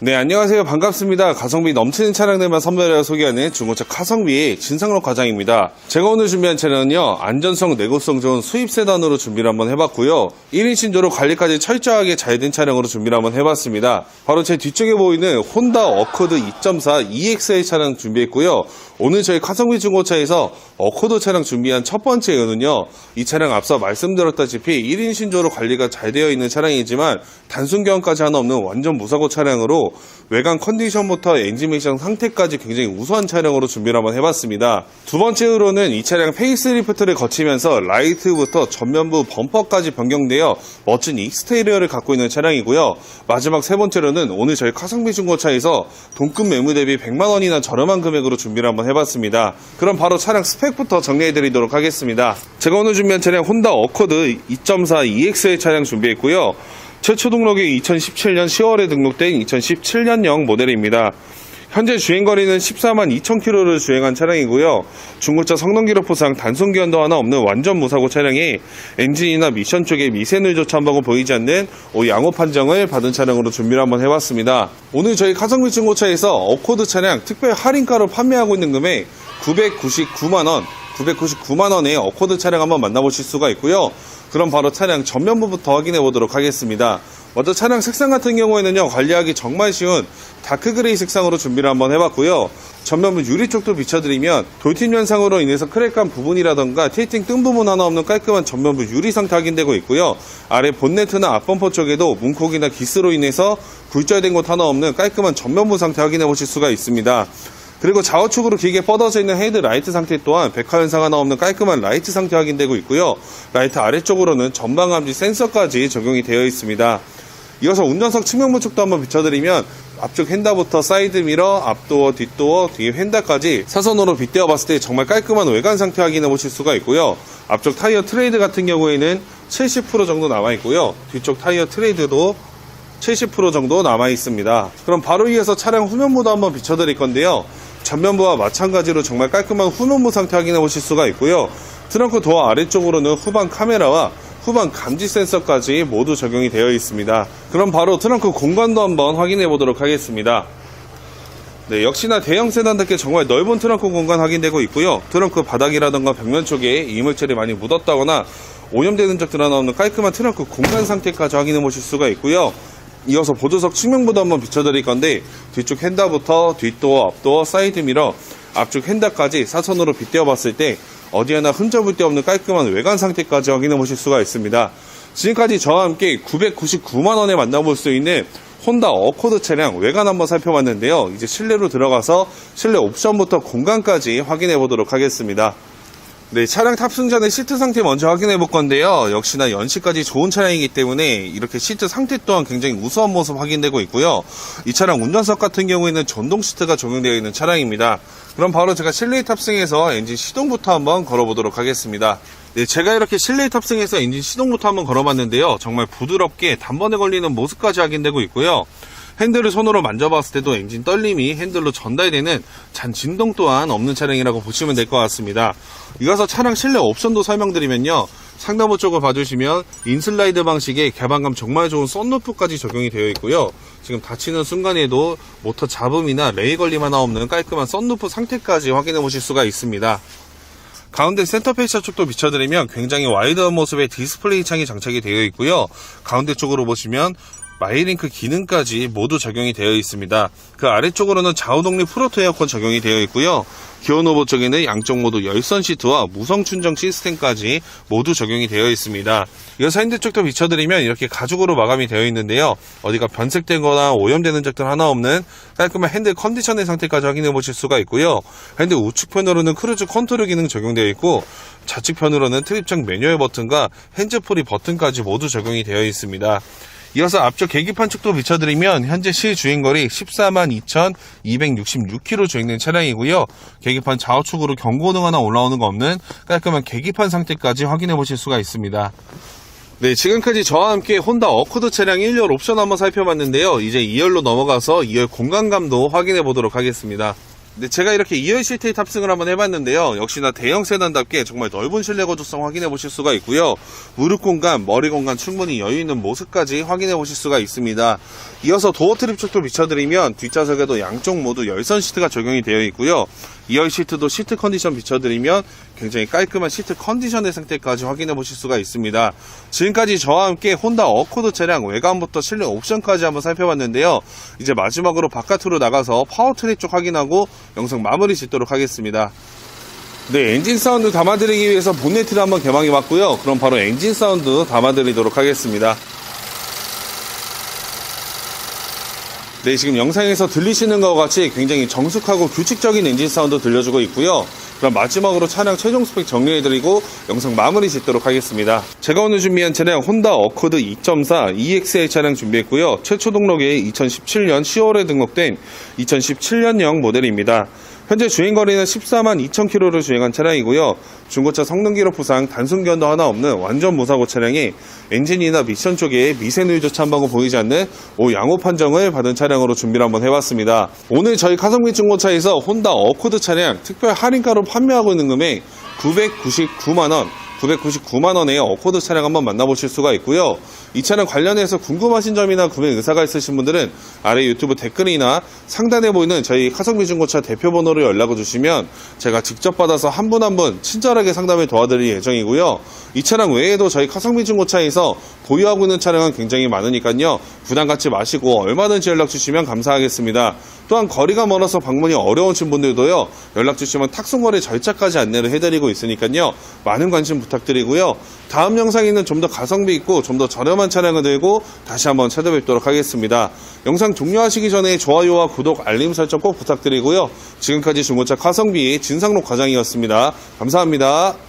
네, 안녕하세요. 반갑습니다. 가성비 넘치는 차량들만 선별하여 소개하는 중고차 카성비의 진상록 과장입니다. 제가 오늘 준비한 차량은요, 안전성, 내구성 좋은 수입 세단으로 준비를 한번 해봤고요. 1인 신 조로 관리까지 철저하게 잘 된 차량으로 준비를 한번 해봤습니다. 바로 제 뒤쪽에 보이는 혼다 어코드 2.4 EXL 차량 준비했고요. 오늘 저희 카성비 중고차에서 어코드 차량 준비한 첫 번째 이유는요, 이 차량 앞서 말씀드렸다시피 1인 신 조로 관리가 잘 되어 있는 차량이지만 단순 교환까지 하나 없는 완전 무사고 차량으로 외관 컨디션부터 엔진 미션 상태까지 굉장히 우수한 차량으로 준비를 한번 해봤습니다. 두 번째로는 이 차량 페이스리프트를 거치면서 라이트부터 전면부 범퍼까지 변경되어 멋진 익스테리어를 갖고 있는 차량이고요. 마지막 세 번째로는 오늘 저희 카성비 중고차에서 동급 매물 대비 100만 원이나 저렴한 금액으로 준비를 한번 해봤습니다. 그럼 바로 차량 스펙부터 정리해드리도록 하겠습니다. 제가 오늘 준비한 차량 혼다 어코드 2.4 EXL 차량 준비했고요. 최초 등록이 2017년 10월에 등록된 2017년형 모델입니다. 현재 주행거리는 14만 2천 킬로를 주행한 차량이고요. 중고차 성능 기록부상 단순 기원도 하나 없는 완전 무사고 차량이 엔진이나 미션 쪽에 미세누조차 한 방울 보이지 않는 오 양호 판정을 받은 차량으로 준비를 한번 해봤습니다. 오늘 저희 카성비 중고차에서 어코드 차량 특별 할인가로 판매하고 있는 금액 999만원 999만원의 어코드 차량 한번 만나보실 수가 있고요. 그럼 바로 차량 전면부부터 확인해 보도록 하겠습니다. 먼저 차량 색상 같은 경우에는요, 관리하기 정말 쉬운 다크 그레이 색상으로 준비를 한번 해봤고요. 전면부 유리 쪽도 비춰드리면 돌팀 현상으로 인해서 크랙한 부분이라던가 테이팅 뜬 부분 하나 없는 깔끔한 전면부 유리 상태 확인되고 있고요. 아래 본네트나 앞범퍼 쪽에도 문콕이나 기스로 인해서 굴절된 곳 하나 없는 깔끔한 전면부 상태 확인해 보실 수가 있습니다. 그리고 좌우측으로 길게 뻗어져 있는 헤드 라이트 상태 또한 백화 현상 하나 없는 깔끔한 라이트 상태 확인되고 있고요. 라이트 아래쪽으로는 전방 감지 센서까지 적용이 되어 있습니다. 이어서 운전석 측면부 쪽도 한번 비춰드리면 앞쪽 핸다부터 사이드 미러, 앞도어, 뒷도어, 뒤에 핸다까지 사선으로 빗대어 봤을 때 정말 깔끔한 외관 상태 확인해 보실 수가 있고요. 앞쪽 타이어 트레이드 같은 경우에는 70% 정도 남아 있고요. 뒤쪽 타이어 트레이드도 70% 정도 남아 있습니다. 그럼 바로 이어서 차량 후면부도 한번 비춰드릴 건데요. 전면부와 마찬가지로 정말 깔끔한 후면부 상태 확인해 보실 수가 있고요. 트렁크 도어 아래쪽으로는 후방 카메라와 후방 감지 센서까지 모두 적용이 되어 있습니다. 그럼 바로 트렁크 공간도 한번 확인해 보도록 하겠습니다. 네, 역시나 대형 세단답게 정말 넓은 트렁크 공간 확인되고 있고요. 트렁크 바닥이라던가 벽면 쪽에 이물질이 많이 묻었다거나 오염되는 적들 하나 없는 깔끔한 트렁크 공간 상태까지 확인해 보실 수가 있고요. 이어서 보조석 측면부도 한번 비춰드릴 건데 뒤쪽 핸다부터 뒷도어, 앞도어, 사이드 미러, 앞쪽 핸다까지 사선으로 빗대어 봤을 때 어디 하나 흠잡을 데 없는 깔끔한 외관 상태까지 확인해 보실 수가 있습니다. 지금까지 저와 함께 999만원에 만나볼 수 있는 혼다 어코드 차량 외관 한번 살펴봤는데요. 이제 실내로 들어가서 실내 옵션부터 공간까지 확인해 보도록 하겠습니다. 네, 차량 탑승 전에 시트 상태 먼저 확인해 볼 건데요. 역시나 연식까지 좋은 차량이기 때문에 이렇게 시트 상태 또한 굉장히 우수한 모습 확인되고 있고요. 이 차량 운전석 같은 경우에는 전동 시트가 적용되어 있는 차량입니다. 그럼 바로 제가 실내에 탑승해서 엔진 시동부터 한번 걸어보도록 하겠습니다. 네, 제가 이렇게 실내에 탑승해서 엔진 시동부터 한번 걸어봤는데요. 정말 부드럽게 단번에 걸리는 모습까지 확인되고 있고요. 핸들을 손으로 만져봤을 때도 엔진 떨림이 핸들로 전달되는 잔 진동 또한 없는 차량이라고 보시면 될 것 같습니다. 이어서 차량 실내 옵션도 설명드리면요. 상단부 쪽을 봐주시면 인슬라이드 방식의 개방감 정말 좋은 썬루프까지 적용이 되어 있고요. 지금 닫히는 순간에도 모터 잡음이나 레이 걸림 하나 없는 깔끔한 썬루프 상태까지 확인해 보실 수가 있습니다. 가운데 센터페이스 쪽도 비춰드리면 굉장히 와이드한 모습의 디스플레이 창이 장착이 되어 있고요. 가운데 쪽으로 보시면 마이링크 기능까지 모두 적용이 되어 있습니다. 그 아래쪽으로는 좌우 독립 프로토 에어컨 적용이 되어 있고요. 기어 노브 쪽에는 양쪽 모두 열선 시트와 무선 충전 시스템까지 모두 적용이 되어 있습니다. 이어서 핸드 쪽도 비춰드리면 이렇게 가죽으로 마감이 되어 있는데요. 어디가 변색되거나 오염되는 적들 하나 없는 깔끔한 핸드 컨디션의 상태까지 확인해 보실 수가 있고요. 핸드 우측편으로는 크루즈 컨트롤 기능 적용되어 있고 좌측편으로는 트립장 매뉴얼 버튼과 핸즈프리 버튼까지 모두 적용이 되어 있습니다. 이어서 앞쪽 계기판 쪽도 비춰드리면 현재 실 주행거리 14만 2,266km 주행된 차량이고요. 계기판 좌우측으로 경고등 하나 올라오는 거 없는 깔끔한 계기판 상태까지 확인해 보실 수가 있습니다. 네, 지금까지 저와 함께 혼다 어코드 차량 1열 옵션 한번 살펴봤는데요. 이제 2열로 넘어가서 2열 공간감도 확인해 보도록 하겠습니다. 네, 제가 이렇게 2열 시트에 탑승을 한번 해봤는데요. 역시나 대형 세단답게 정말 넓은 실내 거주성 확인해 보실 수가 있고요. 무릎 공간, 머리 공간 충분히 여유 있는 모습까지 확인해 보실 수가 있습니다. 이어서 도어 트립 쪽도 비춰드리면 뒷좌석에도 양쪽 모두 열선 시트가 적용이 되어 있고요. 2열 시트도 시트 컨디션 비춰드리면 굉장히 깔끔한 시트 컨디션의 상태까지 확인해 보실 수가 있습니다. 지금까지 저와 함께 혼다 어코드 차량 외관부터 실내 옵션까지 한번 살펴봤는데요. 이제 마지막으로 바깥으로 나가서 파워트리 쪽 확인하고 영상 마무리 짓도록 하겠습니다. 네, 엔진 사운드 담아드리기 위해서 본네트를 한번 개방해 봤고요. 그럼 바로 엔진 사운드 담아드리도록 하겠습니다. 네, 지금 영상에서 들리시는 것과 같이 굉장히 정숙하고 규칙적인 엔진 사운드 들려주고 있고요. 그럼 마지막으로 차량 최종 스펙 정리해드리고 영상 마무리 짓도록 하겠습니다. 제가 오늘 준비한 차량 혼다 어코드 2.4 EXL 차량 준비했고요. 최초 등록에 2017년 10월에 등록된 2017년형 모델입니다. 현재 주행거리는 14만 2천 킬로를 주행한 차량이고요. 중고차 성능 기록 부상 단순 견도 하나 없는 완전 무사고 차량에 엔진이나 미션 쪽에 미세 누 유조차 한 방울 보이지 않는 오 양호 판정을 받은 차량으로 준비를 한번 해봤습니다. 오늘 저희 가성비 중고차에서 혼다 어코드 차량 특별 할인가로 판매하고 있는 금액 999만 원. 999만 원의 어코드 차량 한번 만나보실 수가 있고요. 이 차량 관련해서 궁금하신 점이나 구매 의사가 있으신 분들은 아래 유튜브 댓글이나 상단에 보이는 저희 카성비 중고차 대표 번호로 연락을 주시면 제가 직접 받아서 한분 한 분 친절하게 상담을 도와드릴 예정이고요. 이 차량 외에도 저희 카성비 중고차에서 보유하고 있는 차량은 굉장히 많으니까요. 부담 갖지 마시고 얼마든지 연락 주시면 감사하겠습니다. 또한 거리가 멀어서 방문이 어려우신 분들도요. 연락 주시면 탁송거래 절차까지 안내를 해드리고 있으니까요. 많은 관심 부탁드리고요. 다음 영상에는 좀 더 가성비 있고 좀 더 저렴한 차량을 들고 다시 한번 찾아뵙도록 하겠습니다. 영상 종료하시기 전에 좋아요와 구독, 알림 설정 꼭 부탁드리고요. 지금까지 중고차 가성비 진상록 과장이었습니다. 감사합니다.